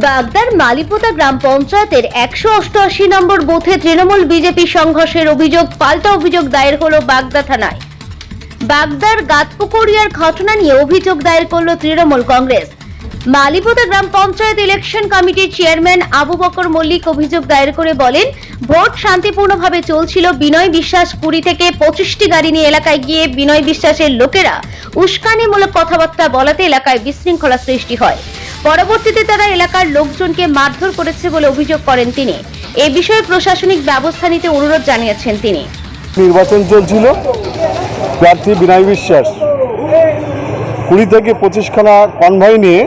বাগদার মালিপোতা গ্রাম পঞ্চায়েতের একশো অষ্টআশি নম্বর বুথে তৃণমূল বিজেপি সংঘর্ষের অভিযোগ, পাল্টা অভিযোগ দায়ের হলো বাগদা থানায়। বাগদার গাতপুকুরিয়ার ঘটনা নিয়ে অভিযোগ দায়ের করল তৃণমূল কংগ্রেস। মালিপোতা গ্রাম পঞ্চায়েত ইলেকশন কমিটির চেয়ারম্যান আবু বকর মল্লিক অভিযোগ দায়ের করে বলেন, ভোট শান্তিপূর্ণভাবে চলছিল বিনয় বিশ্বাস কুড়ি থেকে পঁচিশটি গাড়ি নিয়ে এলাকায় গিয়ে বিনয় বিশ্বাসের লোকেরা উস্কানিমূলক কথাবার্তা বলাতে এলাকায় বিশৃঙ্খলা সৃষ্টি হয়। পরবর্তীতে তারা এলাকার লোকজনকে মারধর করেছে বলে অভিযোগ করেন তিনি। এ বিষয়ে প্রশাসনিক ব্যবস্থা নিতে অনুরোধ জানিয়েছেন তিনি। নির্বাচন চলছিল। প্রার্থী বিনয় বিশ্বাস। কুড়ি থেকে পঁচিশখানা কনভয় নিয়ে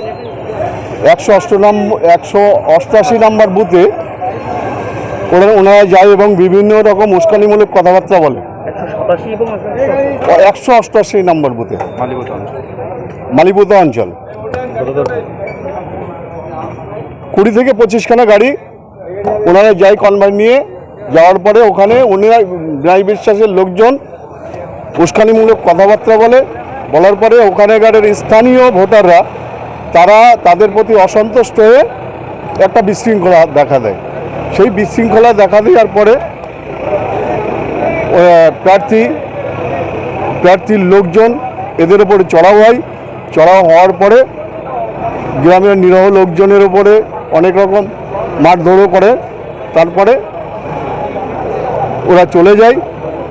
একশো অষ্ট নম্বর একশো অষ্টআশি নম্বর বুথে ওরা ওনারা যায় এবং বিভিন্ন রকম উস্কানিমূলক কথাবার্তা বলে। একশো অষ্টআশি নম্বর বুথে। মালিকতা মালিপুতা অঞ্চল। কুড়ি থেকে পঁচিশখানা গাড়ি ওনারা যায় কনভয় নিয়ে। যাওয়ার পরে ওখানে উনিরা বিনয় বিশ্বাসের লোকজন উস্কানিমূলক কথাবার্তা বলে। বলার পরে ওখানেকার স্থানীয় ভোটাররা, তারা তাদের প্রতি অসন্তুষ্ট হয়ে একটা বিশৃঙ্খলা দেখা দেয়। সেই বিশৃঙ্খলা দেখা দেওয়ার পরে প্রার্থী, প্রার্থীর লোকজন এদের উপরে চড়াও হয়। চড়াও হওয়ার পরে গ্রামের নিরহ লোকজনের উপরে অনেক রকম মারধরও করে তারপরে ওরা চলে যায়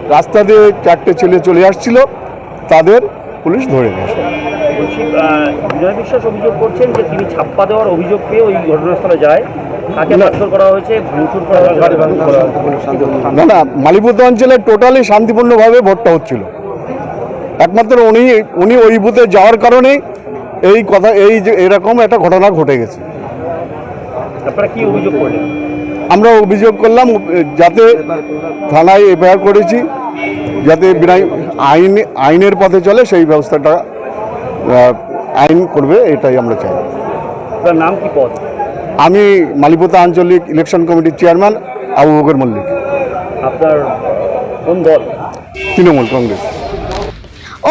রাস্তা দিয়ে চারটে ছেলে চলে আসছিল তাদের পুলিশ ধরে নিয়ে আসে। বিশ্বাস অভিযোগ করছেন যে তিনি ছাপ্পা দেওয়ার অভিযোগ পেয়ে ওই ঘটনাস্থলে যায় তাকে মারধর করা হয়েছে ভাঙচুর করা হয়েছে না না মালিপুর অঞ্চলে টোটালি শান্তিপূর্ণভাবে ভোটটা হচ্ছিল একমাত্র উনি উনি ওই বুথে যাওয়ার কারণেই এই কথা এই যে এরকম একটা ঘটনা ঘটে গেছে। আপনারা কি অভিযোগ করলেন? আমরা অভিযোগ করলাম যাতে থানায় এফআইআর করেছি যাতে আইন আইনের পথে চলে সেই ব্যবস্থাটা আইন করবে এটাই আমরা চাই। নাম কি পদ? আমি মালিপোতা আঞ্চলিক ইলেকশন কমিটির চেয়ারম্যান আবু বকর মল্লিক। আপনার কোন দল? তৃণমূল কংগ্রেস।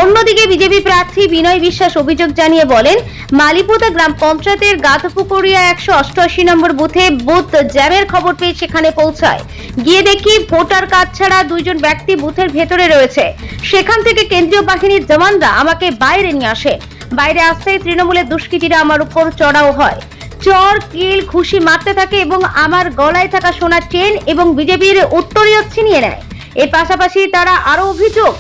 অন্যদিকে বিজেপি প্রার্থী বিনয় বিশ্বাস অভিযোগ জানিয়ে বলেন, মালিপোতা গ্রাম পঞ্চায়েতের গাতপুকুরিয়া একশো অষ্টআশি নম্বর বুথে বুথ জ্যামের খবর পেয়ে সেখানে পৌঁছায়। গিয়ে দেখি ভোটার কার্ড ছাড়া দুইজন ব্যক্তি বুথের ভেতরে রয়েছে। সেখান থেকে কেন্দ্রীয় বাহিনীর জওয়ানরা আমাকে বাইরে নিয়ে আসে। বাইরে আসতেই তৃণমূলের দুষ্কৃতীরা আমার উপর চড়াও হয়। চর, কিল খুশি মারতে থাকে এবং আমার গলায় থাকা সোনার চেন এবং বিজেপির উত্তরীয় ছিনিয়ে নেয়। এর পাশাপাশি তারা আরও অভিযোগ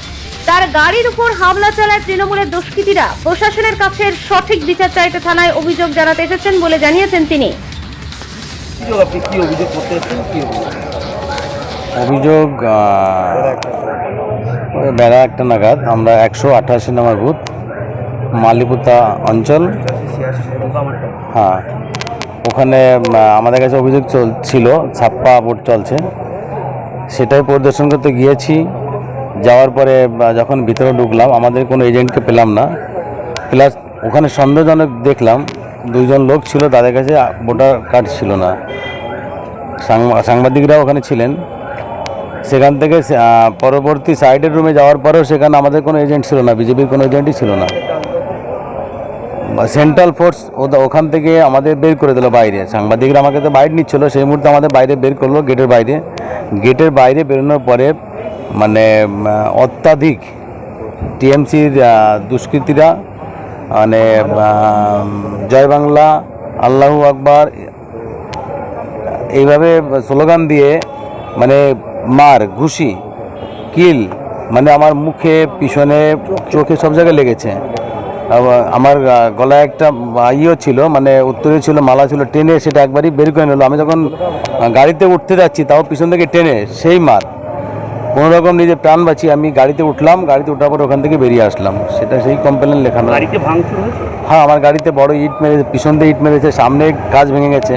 তার গাড়ির উপর হামলা চালায় তৃণমূলের দুষ্কৃতীরা। প্রশাসনের কাছে সঠিক বিচার চাইতে থানায় অভিযোগ জানাতে এসেছেন বলে জানিয়েছেন তিনি। অভিযোগ বেড়া একটা নাগাদ, আমরা একশো আঠাশি নম্বর বুথ, মালিপুতা অঞ্চল। হ্যাঁ ওখানে আমাদের কাছে অভিযোগ চল, ছিল, ছাপ্পা ভোট চলছে। সেটাই পরিদর্শন করতে গিয়েছি। যাওয়ার পরে যখন ভিতরে ঢুকলাম, আমাদের কোনো এজেন্টকে পেলাম না। প্লাস ওখানে সন্দেহজনক দেখলাম, দুজন লোক ছিল, তাদের কাছে ভোটার কার্ড ছিল না। সাংবা- সাংবাদিকরা ওখানে ছিলেন। সেখান থেকে পরবর্তী সাইডের রুমে যাওয়ার পরেও সেখানে আমাদের কোনো এজেন্ট ছিল না, বিজেপির কোনো এজেন্টই ছিল না। সেন্ট্রাল ফোর্স ওখান থেকে আমাদের বের করে দিল বাইরে। সাংবাদিকরা আমাকে তো বাইরে নিচ্ছিল, সেই মুহূর্তে আমাদের বাইরে বের করল গেটের বাইরে। গেটের বাইরে বেরোনোর পরে মানে অত্যাধিক টিএমসির দুষ্কৃতীরা মানে জয় বাংলা, আল্লাহু আকবার, এইভাবে স্লোগান দিয়ে মানে মার, ঘুষি, কিল মানে আমার মুখে, পিছনে, চোখে সব জায়গায় লেগেছে। আমার গলায় একটা ইয়েও ছিল মানে উত্তরে ছিল, মালা ছিল, টেনে সেটা একবারই বের করে নিল। আমি যখন গাড়িতে উঠতে যাচ্ছি, তাও পিছন থেকে টেনে, সেই মার। কোনো রকম নিজে প্রাণ বাঁচিয়ে আমি গাড়িতে উঠলাম গাড়িতে ওঠার পর ওখান থেকে বেরিয়ে আসলাম। সেটা সেই কমপ্লেন লেখানো। গাড়িতে ভাঙচুর হ্যাঁ আমার গাড়িতে বড় ইট মেরেছে পিছন দিয়ে ইট মেরেছে সামনে কাজ ভেঙে গেছে।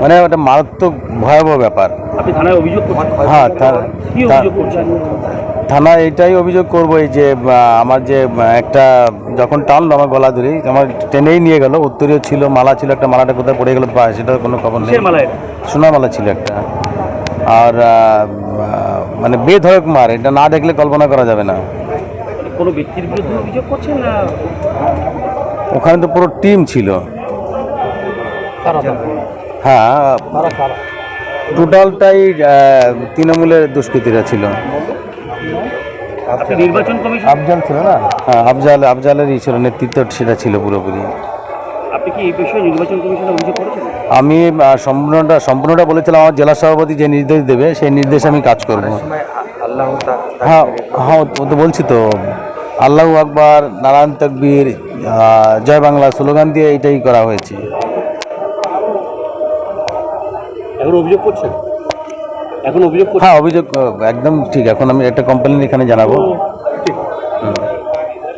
মানে একটা মারাত্মক ভয়াবহ ব্যাপার। আপনি থানায় অভিযোগ হ্যাঁ তা- কি তা- অভিযোগ করছেন? থানা এটাই অভিযোগ করব এই যে আমার যে একটা যখন টানলো আমার গলা ধরে আমার টেনেই নিয়ে গেল উত্তরীয় ছিল মালা ছিল একটা মালাটা কোথায় পড়ে গেল সেটার কোনো খবর নেই। কিসের মালা এটা? সোনার মালা ছিল একটা। আর মানে বেধরক মার এটা না দেখলে কল্পনা করা যাবে না। কোনো ব্যক্তির বিরুদ্ধে অভিযোগ করছেন না? ওখানে তো পুরো টিম ছিল। হ্যাঁ টোটালটাই তৃণমূলের দুষ্কৃতীরা ছিল। নির্বাচন কমিশন? আফজাল ছিল না? হ্যাঁ আফজাল আফজালেরই ছিল নেতৃত্ব সেটা ছিল পুরোপুরি। আপনি কি এই বিষয়ে নির্বাচন কমিশনে অভিযোগ করেছেন? আমি সম্পূর্ণটা সম্পূর্ণটা বলেছিলাম আমার জেলা সভাপতি যে নির্দেশ দেবে সেই নির্দেশে আমি কাজ করব। হ্যাঁ হ্যাঁ ও তো বলছি তো আল্লাহ আকবার নারায়ণ তকবীর জয় বাংলা স্লোগান দিয়ে এইটাই করা হয়েছে। এখন অভিযোগ করছেন এখন অভিযোগ হ্যাঁ অভিযোগ একদম ঠিক এখন আমি একটা কমপ্লেন এখানে জানাব।